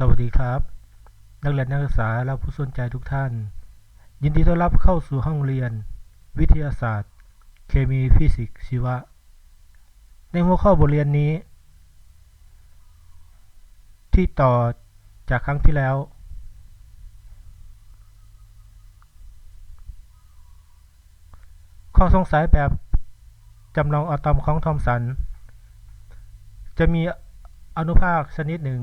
สวัสดีครับ นักเรียนนักศึกษาและผู้สนใจทุกท่าน ยินดีต้อนรับเข้าสู่ห้องเรียน วิทยาศาสตร์ เคมีฟิสิกส์ชีวะ ในหัวข้อบทเรียนนี้ ที่ต่อจากครั้งที่แล้ว ข้อสงสัยแบบจำลองอะตอมของทอมสัน จะมีอนุภาคชนิดหนึ่ง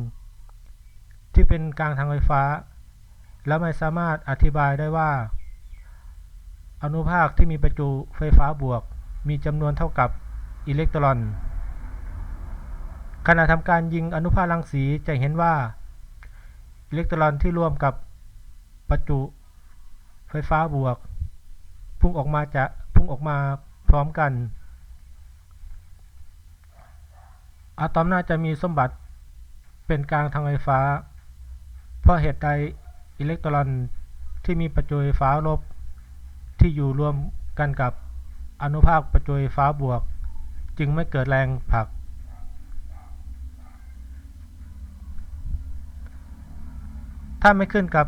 ที่เป็นกลางทางไฟฟ้า และไม่สามารถอธิบายได้ว่า อนุภาคที่มีประจุไฟฟ้าบวก มีจำนวนเท่ากับอิเล็กตรอน ขณะทำการยิงอนุภาครังสีจะเห็นว่า อิเล็กตรอนที่ร่วมกับประจุไฟฟ้าบวก พุ่งออกมาจะพุ่งออกมาพร้อมกัน อะตอมน่าจะมีสมบัติเป็นกลางทางไฟฟ้า เพราะเหตุใดอิเล็กตรอนที่มีประจุไฟฟ้าลบที่อยู่รวมกันกับอนุภาคประจุไฟฟ้าบวก จึงไม่เกิดแรงผลัก ถ้าไม่ขึ้นกับ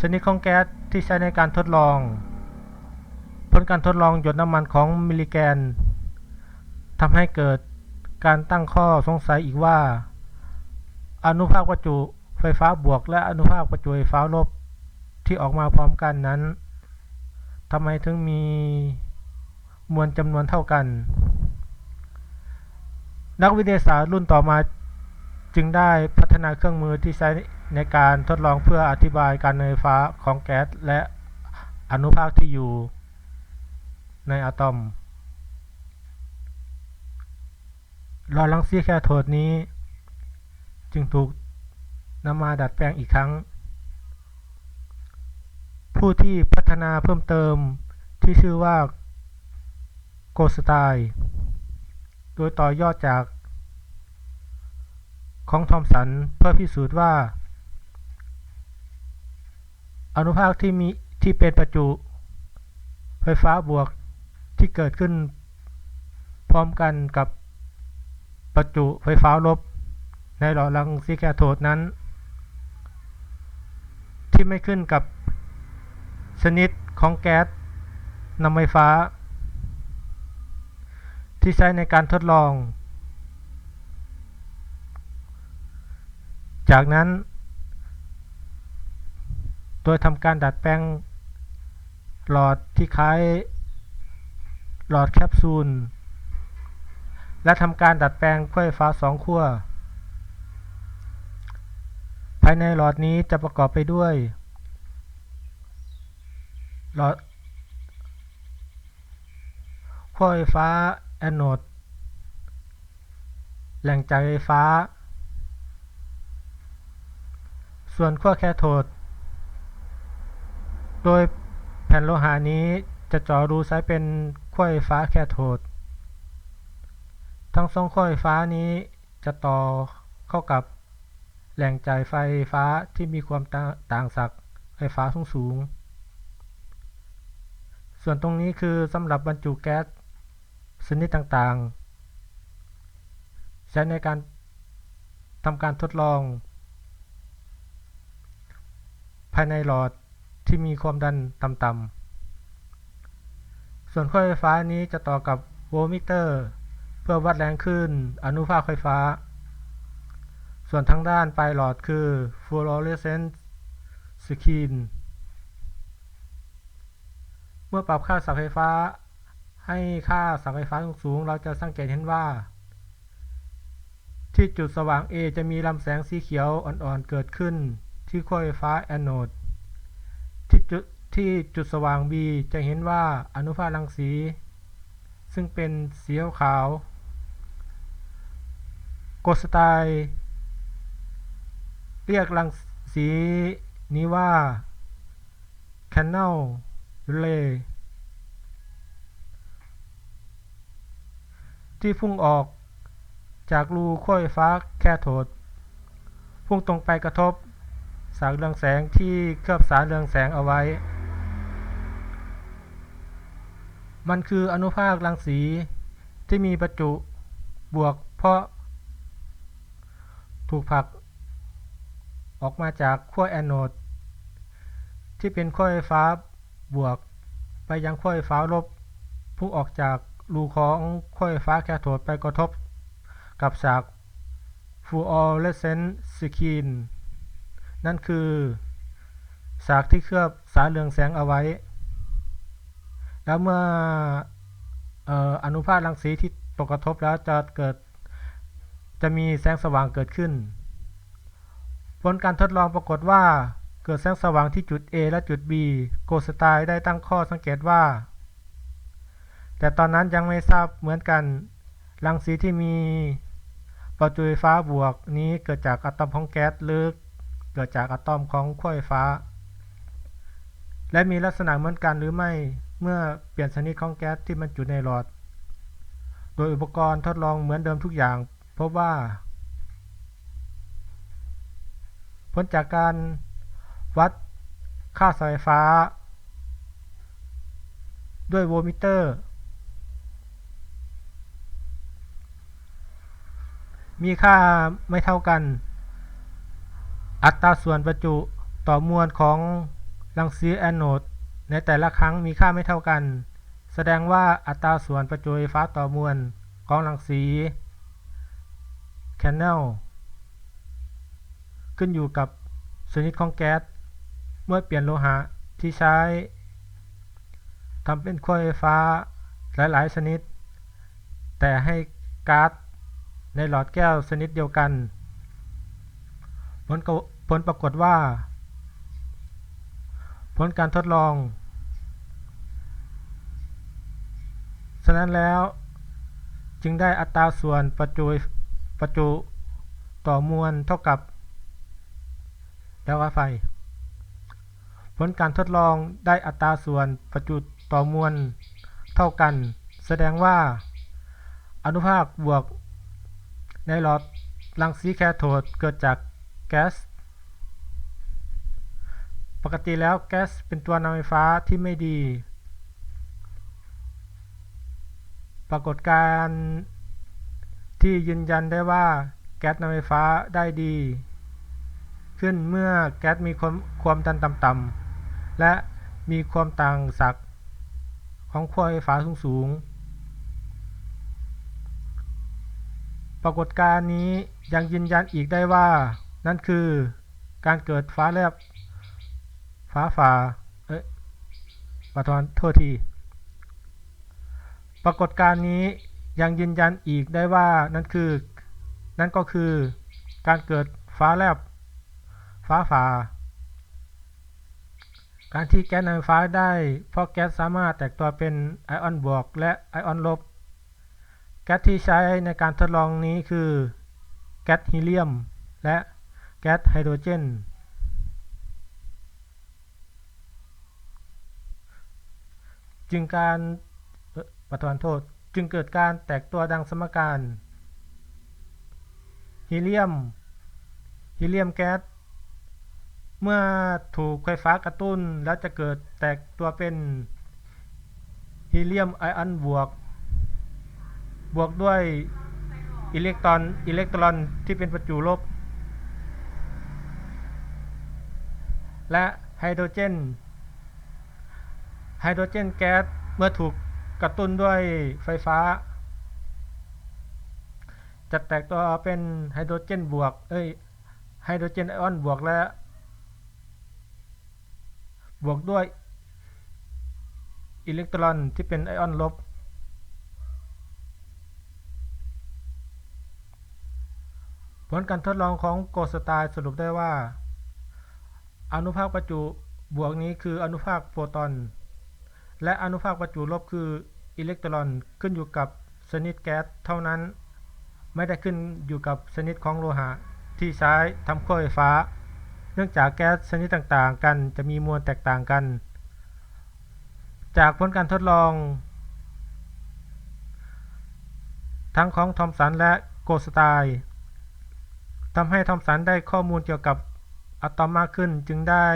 ชนิดของแก๊สที่ใช้ในการทดลอง ผลการทดลองหยดน้ำมันของมิลลิแกนทำให้เกิดการตั้งข้อสงสัยอีกว่า อนุภาคประจุ ไฟฟ้าบวกและอนุภาคประจุไฟฟ้าลบที่ออกมาพร้อมกันนั้นทำไมถึงมีมวลจำนวนเท่ากัน นักวิทยาศาสตร์รุ่นต่อมาจึงได้พัฒนาเครื่องมือที่ใช้ในการทดลองเพื่ออธิบายการไฟฟ้าของแก๊สและอนุภาคที่อยู่ในอะตอมหลอดรังสีแคโทดนี้ จึงถูก นำมาดัดแปลงอีกครั้ง ผู้ที่พัฒนาเพิ่มเติมที่ชื่อว่าโกสไตน์โดยต่อยอดจาก ของทอมสันเพื่อพิสูจน์ว่า อนุภาคที่มีที่เป็นประจุ ไฟฟ้าบวกที่เกิดขึ้น พร้อมกันกับประจุไฟฟ้าลบ ในหลอดรังสีแคโทดนั้น ที่ไม่ขึ้นกับชนิดของแก๊สนำไฟฟ้า ที่ใช้ในการทดลอง จากนั้น โดยทำการดัดแปลง หลอดที่คล้าย หลอดแคปซูล และทำการดัดแปลงขั้วไฟฟ้าสองขั้ว ภายในหลอดนี้จะประกอบไปด้วย หลอดขั้วไฟฟ้าแอนโนดแหล่งจ่ายไฟฟ้า ส่วนขั้วแคโทด โดยแผ่นโลหะนี้จะเจาะรูใช้เป็นขั้วไฟฟ้าแคโทด ทั้งสองขั้วไฟฟ้านี้จะต่อเข้ากับ แหล่งจ่ายไฟฟ้าที่มีความต่างศักย์ไฟฟ้าสูงสูง ส่วนตรงนี้คือสำหรับบรรจุแก๊สชนิดต่างๆ ใช้ในการทำการทดลอง ภายในหลอดที่มีความดันต่ำๆ ส่วนขั้วไฟฟ้านี้จะต่อกับโวลต์มิเตอร์ เพื่อวัดแรงคลื่นอนุภาคไฟฟ้า ส่วนทางด้านปลายหลอดคือฟลูออเรสเซนต์สกรีนเมื่อปรับค่าสับไฟฟ้า ให้ค่าสับไฟฟ้าสูง เราจะสังเกตเห็นว่า ที่จุดสว่าง A จะมีลำแสงสีเขียวอ่อนๆ เกิดขึ้น ที่ขั้วไฟฟ้าแอนโนดที่จุดที่จุดสว่าง B จะเห็นว่าอนุภาครังสี ซึ่งเป็นสีขาวโกสไตน์ เรียกรังสีนี้ว่า Canal Ray ที่พุ่งออกจากรูขั้วไฟฟ้าแคโทดพุ่งตรงไปกระทบสารเรืองแสงที่เคลือบสารเรืองแสงเอาไว้ มันคืออนุภาครังสีที่มีประจุบวกเพราะ ถูกผลัก ออกมาจากขั้วแอนโนดที่เป็นขั้วไฟฟ้าบวก ไปยังขั้วไฟฟ้าลบพุ่งออกจากรูของขั้วไฟฟ้าแคโทดไปกระทบกับฉากฟลูออเรสเซนต์สกีนนั่นคือฉากที่เคลือบสารเรืองแสงเอาไว้ แล้วเมื่อเอ่ออนุภาครังสีที่ตกกระทบแล้วจะเกิดจะมีแสงสว่างเกิดขึ้น ผลการทดลองปรากฏว่า เกิดแสงสว่างที่จุด A และจุด B โกสไตล์ได้ตั้งข้อสังเกตว่า แต่ตอนนั้นยังไม่ทราบเหมือนกัน รังสีที่มีประจุไฟฟ้าบวกนี้เกิดจากอะตอมของแก๊สหรือเกิดจากอะตอมของขั้วไฟฟ้า และมีลักษณะเหมือนกันหรือไม่เมื่อเปลี่ยนชนิดของแก๊สที่มันจุในหลอด โดยอุปกรณ์ทดลองเหมือนเดิมทุกอย่าง พบว่า ผลจากการวัดค่าสายไฟฟ้า ด้วยโวลต์มิเตอร์ มีค่าไม่เท่ากัน อัตราส่วนประจุต่อมวลของรังสีแอนโนดในแต่ละครั้งมีค่าไม่เท่ากัน แสดงว่าอัตราส่วนประจุไฟฟ้าต่อมวลของรังสีแคนเนล ขึ้นอยู่กับชนิดของแก๊ส เมื่อเปลี่ยนโลหะที่ใช้ทำเป็นขั้วไฟฟ้าหลายๆชนิด แต่ให้ก๊าซในหลอดแก้วชนิดเดียวกัน ผลกผลปรากฏว่า ผลการทดลอง ฉะนั้นแล้วจึงได้อัตราส่วนประจุประจุต่อมวลเท่ากับ แล้วไฟ ผลการทดลองได้อัตราส่วนประจุต่อมวลเท่ากัน แสดงว่า อนุภาคบวก ในหลอดรังสีแคโทดเกิดจากแก๊ส ปกติแล้วแก๊สเป็นตัวนำไฟฟ้าที่ไม่ดี ปรากฏการที่ยืนยันได้ว่าแก๊สนำไฟฟ้าได้ดี ขึ้นเมื่อแก๊สมีความความดันต่ำๆและมีความต่างศักย์ของขั้วไฟฟ้าสูงๆ ปรากฏการณ์นี้ยังยืนยันอีกได้ว่า นั่นคือการเกิดฟ้าแลบฟ้าฝ่าเอ๊ะประทานโทษที ปรากฏการณ์นี้ยังยืนยันอีกได้ว่านั่นคือ นั่นก็คือการเกิดฟ้าแลบ ฟ้าฝ่า การที่แก๊สนำไฟฟ้าได้ เพราะแก๊สสามารถแตกตัวเป็นไอออนบวกและไอออนลบ แก๊สที่ใช้ในการทดลองนี้คือ แก๊สฮีเลียม และแก๊สไฮโดรเจน จึงการประทานโทษจึงเกิดการแตกตัวดังสมการ ฮีเลียม ฮีเลียมแก๊ส เมื่อถูกไฟฟ้ากระตุ้นแล้วจะเกิดแตกตัวเป็นฮีเลียมไอออนบวก บวกด้วยอิเล็กตรอนอิเล็กตรอนที่เป็นประจุลบ และไฮโดรเจนไฮโดรเจนแก๊สเมื่อถูกกระตุ้นด้วยไฟฟ้า จะแตกตัวเป็นไฮโดรเจนบวกเอ้ยไฮโดรเจนไอออนบวกและ บวกด้วยอิเล็กตรอนที่เป็นไอออนลบ ผลการทดลองของโกสตน์สรุปได้ว่า อนุภาคประจุบวกนี้คืออนุภาคโฟตอน และอนุภาคประจุลบคืออิเล็กตรอนขึ้นอยู่กับชนิดแก๊สเท่านั้น ไม่ได้ขึ้นอยู่กับชนิดของโลหะที่ใช้ทำขั้วไฟฟ้า เนื่องจากแก๊สชนิดต่างๆ กันจะมีมวลแตกต่างกัน จากผลการทดลอง ทั้งของทอมสันและโกสไตน์ทำให้ทอมสันได้ข้อมูลเกี่ยวกับอะตอมมากขึ้นจึงได้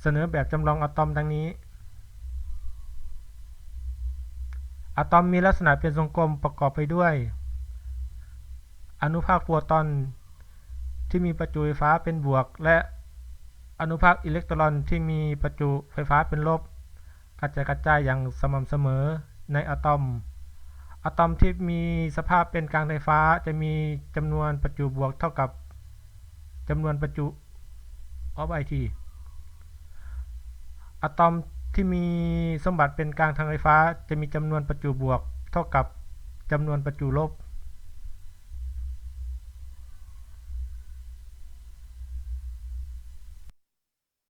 เสนอแบบจำลองอะตอมดังนี้ อะตอมมีลักษณะเป็นทรงกลมประกอบไปด้วย อนุภาคโฟตอน ที่มีประจุไฟฟ้าเป็นบวก และอนุภาคอิเล็กตรอนที่มีประจุไฟฟ้าเป็นลบ กระจายกระจายอย่างสม่ำเสมอในอะตอม อะตอมที่มีสภาพเป็นกลางไฟฟ้าจะมีจำนวนประจุบวกเท่ากับจำนวนประจุออฟไอทีอะตอมที่มีสมบัติเป็นกลางทางไฟฟ้า จะมีจำนวนประจุบวก เท่ากับจำนวนประจุลบ